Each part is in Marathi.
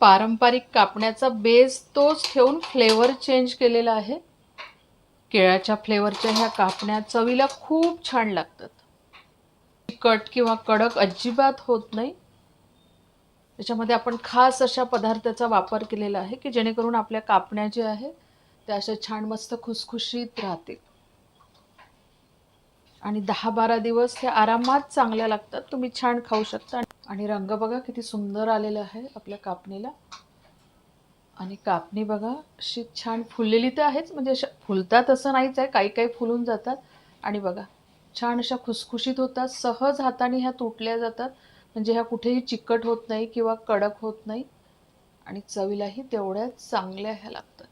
पारंपरिक कापण्याचा बेस तोच ठेवून फ्लेवर चेंज केलेला आहे. केळ्याच्या फ्लेवरच्या ह्या कापण्या चवीला खूप छान लागतात. कट किंवा कडक अजिबात होत नाही. त्याच्यामध्ये आपण खास अशा पदार्थाचा वापर केलेला आहे की जेणेकरून आपल्या कापण्या ज्या आहे त्या अशा छान मस्त खुसखुशीत राहतील. आणि दहा बारा दिवस हे आरामात चांगल्या लागतात. तुम्ही छान खाऊ शकता. आणि रंग बघा किती सुंदर आलेला आहे आपल्या कापणीला. आणि कापणी बघा अशी छान फुललेली तर आहेच म्हणजे अशा फुलतात असं नाहीच आहे काही काही फुलून जातात. आणि बघा छान अशा खुसखुशीत होतात सहज हाताने ह्या तुटल्या जातात. म्हणजे ह्या कुठेही चिकट होत नाही किंवा कडक होत नाही. आणि चवीलाही तेवढ्याच चांगल्या ह्या लागतात.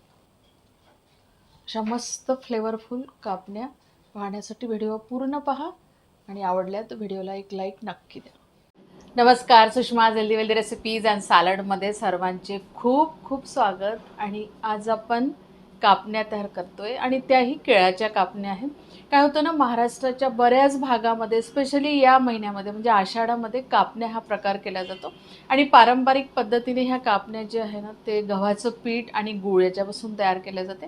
अशा मस्त फ्लेवरफुल कापण्या पाहण्यासाठी व्हिडिओ पूर्ण पहा. आणि आवडल्या तर व्हिडिओला एक लाईक नक्की द्या. नमस्कार Sushma healthy wealthy recipes and सॅलडमध्ये सर्वांचे खूप खूप स्वागत. आणि आज आपण कापण्या तयार करतोय आणि त्याही केळ्याच्या कापण्या आहेत. काय होतं ना महाराष्ट्राच्या बऱ्याच भागामध्ये स्पेशली या महिन्यामध्ये म्हणजे आषाढामध्ये कापण्या हा प्रकार केला जातो. आणि पारंपरिक पद्धतीने ह्या कापण्या जे आहे ना ते गव्हाचं पीठ आणि गुळ याच्यापासून तयार केल्या जाते.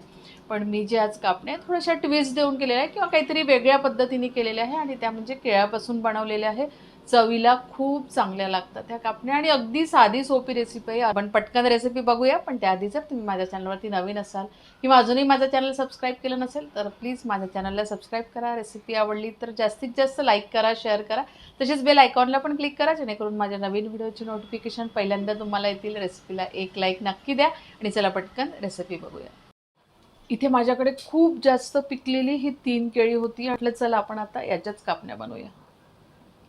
पण मी जे आज कापण्या थोड्याशा ट्विस्ट देऊन केलेल्या आहे किंवा काहीतरी वेगळ्या पद्धतीने केलेल्या आहे आणि त्या म्हणजे केळ्यापासून बनवलेल्या आहे. चवीला खूप चांगल्या लागतात. त्या कापण्या आणि अगदी साधी सोपी रेसिपी आहे. आपण पटकन रेसिपी बघूया पण त्याआधी जर तुम्ही माझ्या चॅनलवरती नवीन असाल किंवा अजूनही माझ्या चॅनल सबस्क्राईब केलं नसेल तर प्लीज माझ्या चॅनलला सबस्क्राईब करा. रेसिपी आवडली तर जास्तीत जास्त लाईक करा शेअर करा. तसेच बेल आयकॉनला पण क्लिक करा जेणेकरून माझ्या नवीन व्हिडिओची नोटिफिकेशन पहिल्यांदा तुम्हाला येतील. रेसिपीला एक लाईक नक्की द्या आणि चला पटकन रेसिपी बघूया. इथे माझ्याकडे खूप जास्त पिकलेली ही तीन केळी होती. म्हटलं चला आपण आता याच्याच कापण्या बनवूया.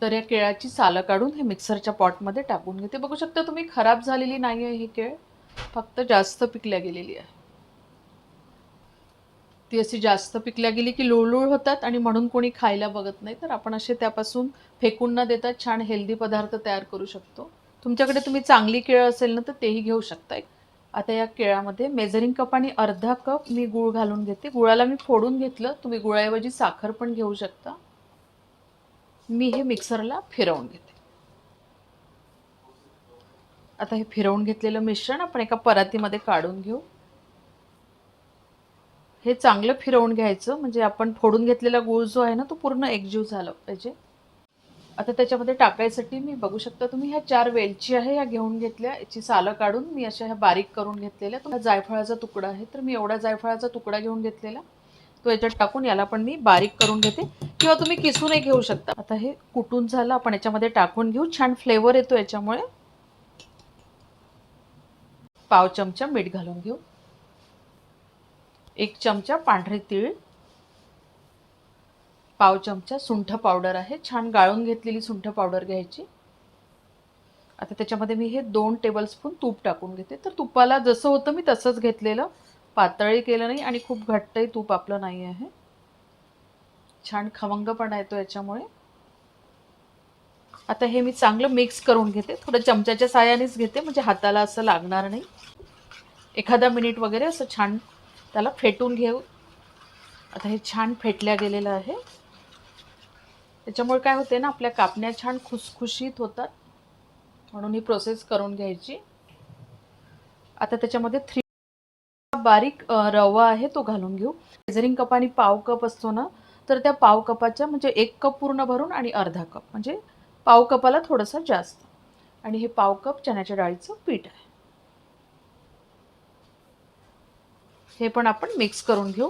तर या केळाची सालं काढून हे मिक्सरच्या पॉटमध्ये टाकून घेते. बघू शकता तुम्ही खराब झालेली नाही आहे ही केळ. फक्त जास्त पिकल्या गेलेली आहे. ती अशी जास्त पिकल्या गेली की लोळलोळ होतात आणि म्हणून कोणी खायला बघत नाही. तर आपण असे त्यापासून फेकून न देता छान हेल्दी पदार्थ तयार करू शकतो. तुमच्याकडे तुम्ही चांगली केळं असेल ना तर तेही घेऊ शकताय आता या केळामध्ये मेजरिंग कप आणि अर्धा कप मी गूळ घालून घेते. गुळाला मी फोडून घेतलं. तुम्ही गुळाऐवजी साखर पण घेऊ शकता. मी हे मिक्सरला फिरवून घेते. आता हे फिरवून घेतलेलं मिश्रण आपण एका परातीमध्ये काढून घेऊ. हे चांगलं फिरवून घ्यायचं म्हणजे आपण फोडून घेतलेला गूळ जो आहे ना तो पूर्ण एकजीव झाला पाहिजे. आता त्याच्यामध्ये टाकायसाठी मी बघू शकता तुम्ही ह्या चार वेलची आहे ह्या घेऊन घेतल्या याची सालं काढून मी अशा ह्या बारीक करून घेतलेल्या. तुम्हाला जायफळाचा तुकडा आहे तर मी एवढा जायफळाचा तुकडा घेऊन घेतलेला. तो याच्यात टाकून याला पण मी बारीक करून घेते किंवा तुम्ही किसूनही घेऊ शकता. आता हे कुटून झालं आपण याच्यामध्ये टाकून घेऊ. छान फ्लेवर येतो याच्यामुळे. पाव चमचा मीठ घालून घेऊ. एक चमचा पांढरे तीळ. पाव चमचा सुंठ पावडर आहे. छान गाळून घेतलेली सुंठ पावडर घ्यायची. आता त्याच्यामध्ये मी हे दोन टेबलस्पून तूप टाकून घेते. तर तुपाला जसं होतं मी तसंच घेतलेलं. पातळी केलं नाही आणि खूप घट्टही तूप आपलं नाही आहे. छान खवंगपणा येतो याच्यामुळे. आता हे मी चांगलं मिक्स करून घेते. थोडं चमच्याच्या साह्यानेच घेते म्हणजे हाताला असं लागणार नाही. एखादा मिनिट वगैरे असं छान त्याला फेटून घेऊ. आता हे छान फेटल्या गेलेलं आहे. त्याच्यामुळे काय होते ना आपल्या कापण्या छान खुसखुशीत होतात. म्हणून ही प्रोसेस करून घ्यायची. आता त्याच्यामध्ये थ्री बारीक रवा आहे तो घालून घेऊ. मेजरिंग कप आणि पाव कप असतो ना तर त्या पाव कपाच्या म्हणजे एक कप पूर्ण भरून आणि अर्धा कप म्हणजे पाव कपाला थोडंसं जास्त. आणि हे पाव कप चण्याच्या डाळीचं पीठ आहे. हे पण आपण मिक्स करून घेऊ.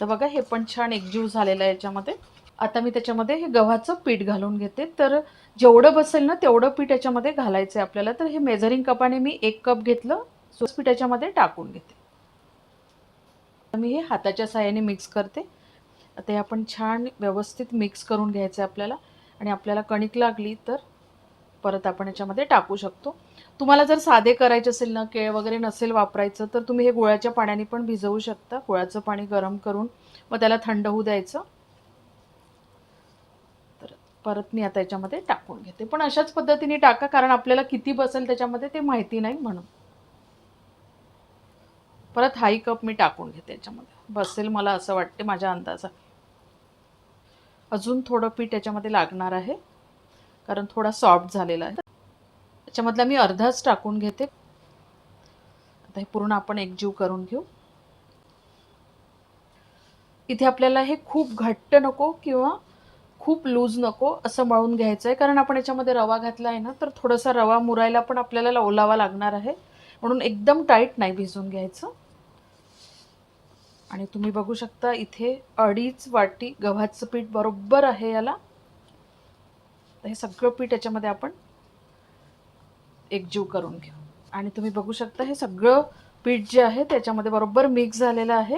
तर बघा हे पण छान एकजीव झालेलं आहे याच्यामध्ये. आता मी त्याच्यामध्ये हे गव्हाचं पीठ घालून घेते. तर जेवढं बसेल ना तेवढं पीठ याच्यामध्ये घालायचं आहे आपल्याला. तर हे मेजरिंग कपाने मी एक कप घेतलं. सो याच्यामध्ये टाकून घेते. मी हे हाताच्या साह्याने मिक्स करते. ते हे आपण छान व्यवस्थित मिक्स करून घ्यायचं आहे आपल्याला. आणि आपल्याला कणिक लागली तर परत आपण याच्यामध्ये टाकू शकतो. तुम्हाला जर साधे करायचे असेल ना केळ वगैरे नसेल वापरायचं तर तुम्ही हे गुळाच्या पाण्याने पण भिजवू शकता. गुळाचं पाणी गरम करून मग त्याला थंड होऊ द्यायचं. तर परत मी आता याच्यामध्ये टाकून घेते. पण अशाच पद्धतीने टाका कारण आपल्याला किती बसेल त्याच्यामध्ये ते माहिती नाही म्हणून. परत हाई कप मी टाकून घेते याच्यामध्ये. बसेल मला असं वाटते माझ्या अंदाजा अजून थोडं पीठ याच्यामध्ये लागणार आहे. कारण थोडा सॉफ्ट झालेला आहे. याच्यामधला मी अर्धाच टाकून घेते. आता हे पूर्ण आपण एकजीव करून घेऊ. इथे आपल्याला हे खूप घट्ट नको किंवा खूप लूज नको असं मळून घ्यायचं आहे कारण आपण याच्यामध्ये रवा घातला आहे ना तर थोडासा रवा मुरायला पण आपल्याला ओलावा लागणार आहे. म्हणून एकदम टाईट नाही भिजवून घ्यायचं. आणि तुम्ही बघू शकता इथे अडीच वाटी गव्हाचं पीठ बरोबर आहे याला. तर हे सगळं पीठ याच्यामध्ये आपण एकजीव करून घेऊ. आणि तुम्ही बघू शकता हे सगळं पीठ जे आहे त्याच्यामध्ये बरोबर मिक्स झालेलं आहे.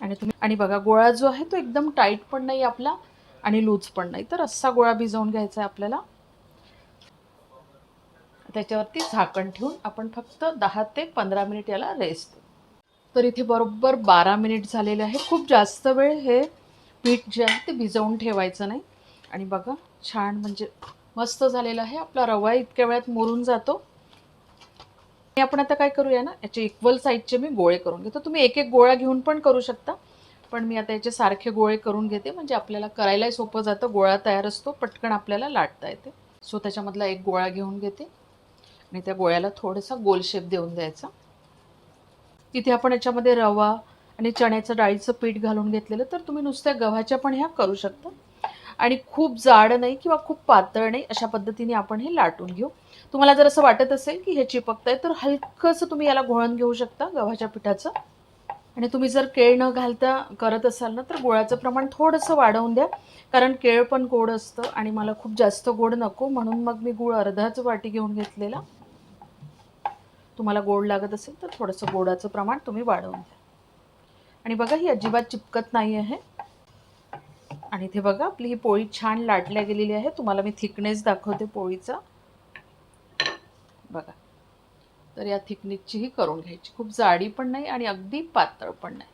आणि तुम्ही आणि बघा गोळा जो आहे तो एकदम टाईट पण नाही आपला आणि लूज पण नाही. तर असा गोळा भिजवून घ्यायचा आहे आपल्याला. त्याच्यावरती झाकण ठेवून आपण फक्त दहा ते पंधरा मिनिट याला रेस्ट देऊ. तर इथे बरोबर बारा मिनिट झालेले आहे खूप जास्त वेळ हे पीठ जे आहे ते भिजवून ठेवायचं नाही. आणि बघा छान म्हणजे मस्त झालेलं आहे. आपला रवा इतक्या वेळात मुरून जातो. आणि आपण आता काय करूया ना याचे इक्वल साईजचे मी गोळे करून घेतो. तुम्ही एक एक गोळा घेऊन पण करू शकता. पण मी आता याचे सारखे गोळे करून घेते. म्हणजे आपल्याला करायलाही सोपं जातं. गोळा तयार असतो. पटकन आपल्याला लाटता येते. सो त्याच्यामधला एक गोळा घेऊन घेते. आणि त्या गोळ्याला थोडासा गोल शेप देऊन द्यायचा. तिथे आपण याच्यामध्ये रवा आणि चण्याचं डाळीचं पीठ घालून घेतलेलं तर तुम्ही नुसत्या गव्हाच्या पण ह्या करू शकता. आणि खूप जाड नाही किंवा खूप पातळ नाही अशा पद्धतीने आपण हे लाटून घेऊ. तुम्हाला जर असं वाटत असेल की हे चिपकतंय तर हलकंसं तुम्ही याला घोळण घेऊ शकता गव्हाच्या पिठाचं. आणि तुम्ही जर केळ न घालता करत असाल ना तर गोळाचं प्रमाण थोडंसं वाढवून द्या. कारण केळ पण गोड असतं आणि मला खूप जास्त गोड नको म्हणून मग मी गुळ अर्धाच वाटी घेऊन घेतलेला. तुम्हाला गोड लागत असेल तर थोडंसं गोडाचं प्रमाण तुम्ही वाढवून द्या आणि बघा ही अजिबात चिपकत नाही आहे. आणि इथे बघा आपली ही पोळी छान लाटल्या गेलेली आहे. तुम्हाला मी थिकनेस दाखवते पोळीचा. बघा. तर या थिकनेसची ही करून घ्यायची. खूप जाडी पण नाही आणि अगदी पातळ पण नाही.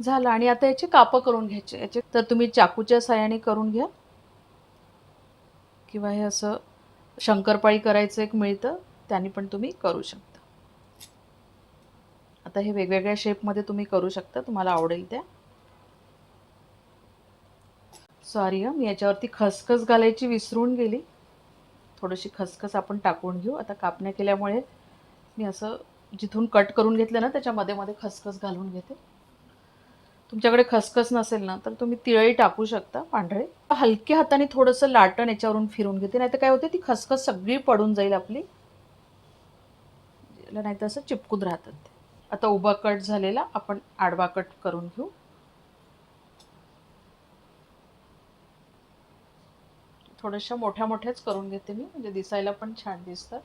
झालं. आणि आता याचे कापं करून घ्यायचे. याचे तर तुम्ही चाकूच्या साह्याने करून घ्या. किंवा हे असं शंकरपाळी करायचं एक मिळतं त्याने पण तुम्ही करू शकता. आता हे वेगवेगळ्या शेपमध्ये तुम्ही करू शकता तुम्हाला आवडेल त्या. सॉरी मी याच्यावरती खसखस घालायची विसरून गेली. थोडीशी खसखस आपण टाकून घेऊ. आता कापण्या केल्यामुळे मी असं जिथून कट करून घेतलं ना त्याच्यामध्ये मध्ये खसखस घालून घेते. तुमच्याकडे खसखस नसेल ना तर तुम्ही तिळही टाकू शकता पांढरे. हलक्या हाताने थोडंसं लाटण याच्यावरून फिरून घेते नाही तर काय होते ती खसखस सगळी पडून जाईल आपली. नाही तर असं चिपकून राहतात ते. आता उभा कट झालेला आपण आडवा कट करून घेऊ. थोड्याशा मोठ्या मोठ्याच करून घेते मी म्हणजे दिसायला पण छान दिसतात.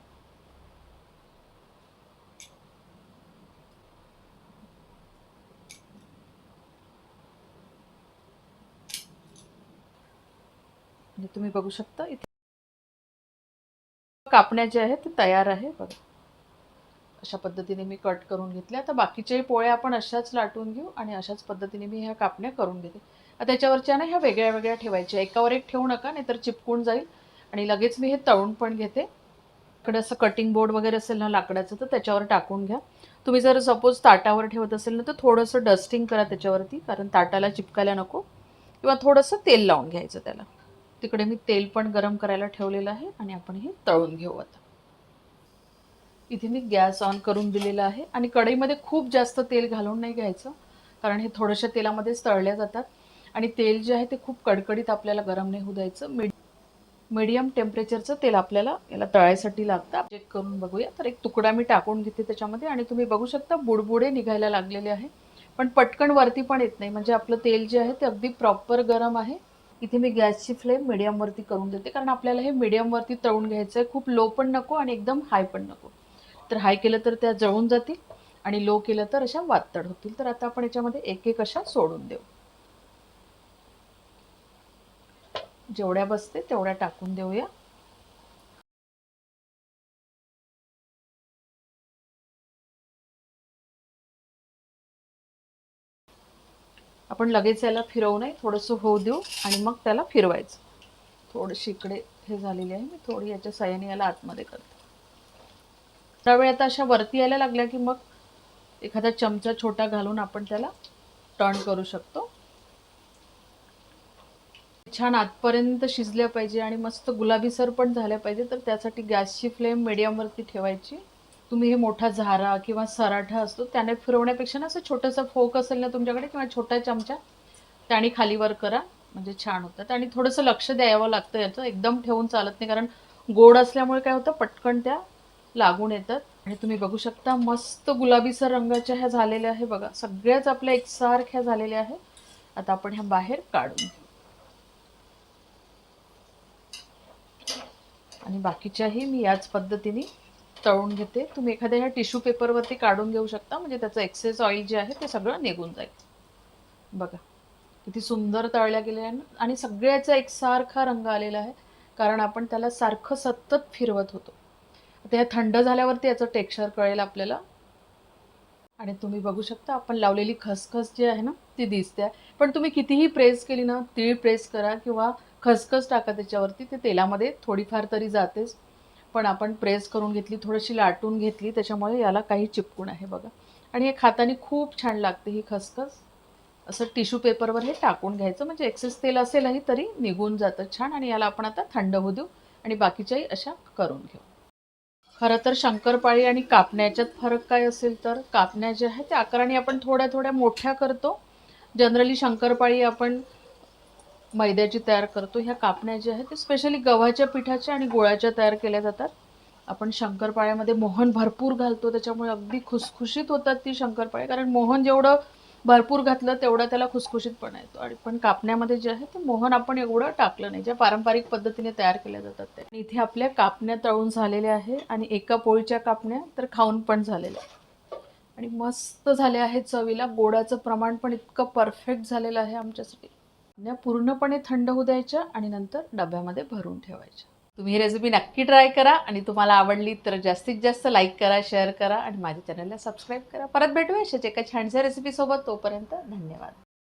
तुम्ही बघू शकता. इथे कापण्या जे आहेत ते तयार आहे बघा. अशा पद्धतीने मी कट करून घेतले आता बाकीचे पोळ्या आपण अशाच लाटून घेऊ आणि अशाच पद्धतीने मी ह्या कापण्या करून घेते. आता त्याच्यावरच्या ना ह्या वेगळ्या वेगळ्या ठेवायच्या. एकावर एक ठेवू नका नाहीतर चिपकून जाईल. आणि लगेच मी हे तळून पण घेते. इकडे असं कटिंग बोर्ड वगैरे असेल ना लाकडाचं तर त्याच्यावर टाकून घ्या. तुम्ही जर सपोज ताटावर ठेवत असेल ना तर थोडंसं डस्टिंग करा त्याच्यावरती कारण ताटाला चिपकायला नको. किंवा थोडंसं तेल लावून घ्यायचं त्याला. तिकडे मी तेल पण गरम करायला ठेवलेलं आहे आणि आपण हे तळून घेऊ आता. इथे मी गॅस ऑन करून दिलेला आहे आणि कढईमध्ये खूप जास्त तेल घालून नाही घ्यायचं कारण हे थोड्याशा तेलामध्येच तळल्या जातात. आणि तेल जे आहे ते खूप कडकडीत आपल्याला गरम नाही होऊ द्यायचं. मिड मीडियम टेम्परेचरचं तेल आपल्याला याला तळायसाठी लागतं. चेक करून बघूया. तर एक तुकडा मी टाकून घेते त्याच्यामध्ये आणि तुम्ही बघू शकता बुडबुडे निघायला लागलेले आहे. पण पटकन वरती पण येत नाही. म्हणजे आपलं तेल जे आहे ते अगदी प्रॉपर गरम आहे. इथे मी गॅसची फ्लेम मिडियमवरती करून देते. कारण आपल्याला हे मिडियमवरती तळून घ्यायचं आहे खूप लो पण नको आणि एकदम हाय पण नको. तर हाय केलं तर त्या जळून जातील आणि लो केलं तर अशा वातड होतील. तर आता आपण याच्यामध्ये एक एक अशा सोडून देऊ. जेवढ्या बसते तेवढ्या टाकून देऊया. आपण लगेच याला फिरवू नये थोडंसं होऊ देऊ आणि मग त्याला फिरवायचं. थोडीशी इकडे हे झालेली आहे मी थोडी याच्या साह्याने याला आतमध्ये करते. त्यावेळी आता अशा वरती यायला लागल्या की मग एखादा चमचा छोटा घालून आपण त्याला टर्न करू शकतो. छान आतपर्यंत शिजल्या पाहिजे आणि मस्त गुलाबीसर पण झाल्या पाहिजे तर त्यासाठी गॅसची फ्लेम मिडियमवरती ठेवायची. तुम्ही हे मोठा झारा किंवा सराठा असतो त्याने फिरवण्यापेक्षा ना असं छोटंसं फोक असेल ना तुमच्याकडे किंवा छोटा चमचा त्याने खालीवर करा म्हणजे छान होतात आणि थोडंसं लक्ष द्यावं लागतं याचं एकदम ठेवून चालत नाही कारण गोड असल्यामुळे काय होतं पटकन त्या लागून येतात. आणि तुम्ही बघू शकता मस्त गुलाबीसर रंगाच्या ह्या झालेल्या आहे बघा. सगळ्याच आपल्या एकसारख्या झालेल्या आहे. आता आपण ह्या बाहेर काढून घेऊ. आणि बाकीच्याही मी याच पद्धतीने तळून घेते. तुम्ही एखाद्या ह्या टिश्यू पेपरवरती काढून घेऊ शकता. म्हणजे त्याचं एक्सेस ऑइल जे आहे ते सगळं निघून जाईल. बघा. किती सुंदर तळल्या गेल्या आहे ना आणि सगळ्याचा एकसारखा रंग आलेला आहे. कारण आपण त्याला सारखं सतत फिरवत होतो. आता हे थंड झाल्यावरती याचं टेक्स्चर कळेल आपल्याला. आणि तुम्ही बघू शकता आपण लावलेली खसखस जी आहे ना ती दिसते आहे. पण तुम्ही कितीही प्रेस केली ना तीळ प्रेस करा किंवा खसखस टाका त्याच्यावरती ते तेलामध्ये थोडीफार तरी जातेच. पण आपण प्रेस करून घेतली थोडीशी लाटून घेतली त्याच्यामुळे याला काही चिपकून आहे बघा. आणि हे खातानी खूप छान लागते ही खसखस. असं टिश्यू पेपरवर हे टाकून घ्यायचं म्हणजे एक्सेस तेल असेलही तरी निघून जातं छान आणि याला आपण आता थंड होऊ देऊ आणि बाकीच्याही अशा करून घेऊ. खरं तर शंकरपाळी आणि कापण्याच्यात फरक काय असेल तर कापण्या ज्या आहेत त्या आकाराने आपण थोड्या थोड्या मोठ्या करतो. जनरली शंकरपाळी आपण मैद्याची तयार करतो. ह्या कापण्या ज्या आहेत ते स्पेशली गव्हाच्या पिठाच्या आणि गुळाच्या तयार केल्या जातात. आपण शंकरपाळ्यामध्ये मोहन भरपूर घालतो त्याच्यामुळे अगदी खुसखुशीत होतात ती शंकरपाळे. कारण मोहन जेवढं भरपूर घातलं तेवढा त्याला खुसखुशीतपणा येतो. आणि पण कापण्यामध्ये जे आहे ते मोहन आपण एवढं टाकलं नाही. ज्या पारंपरिक पद्धतीने तयार केल्या जातात ते. आणि इथे आपल्या कापण्या तळून झालेल्या आहे आणि एका पोळीच्या कापण्या तर खाऊन पण झालेल्या आणि मस्त झाल्या आहेत चवीला. गोडाचं प्रमाण पण इतकं परफेक्ट झालेलं आहे आमच्यासाठी. कापण्या पूर्णपणे थंड होऊ द्यायच्या आणि नंतर डब्यामध्ये भरून ठेवायच्या. तुम्ही ही रेसिपी नक्की ट्राय करा आणि तुम्हाला आवडली तर जास्तीत जास्त लाईक करा शेअर करा आणि माझ्या चॅनलला सबस्क्राईब करा. परत भेटूया अशाच एका छानशा रेसिपीसोबत तोपर्यंत धन्यवाद.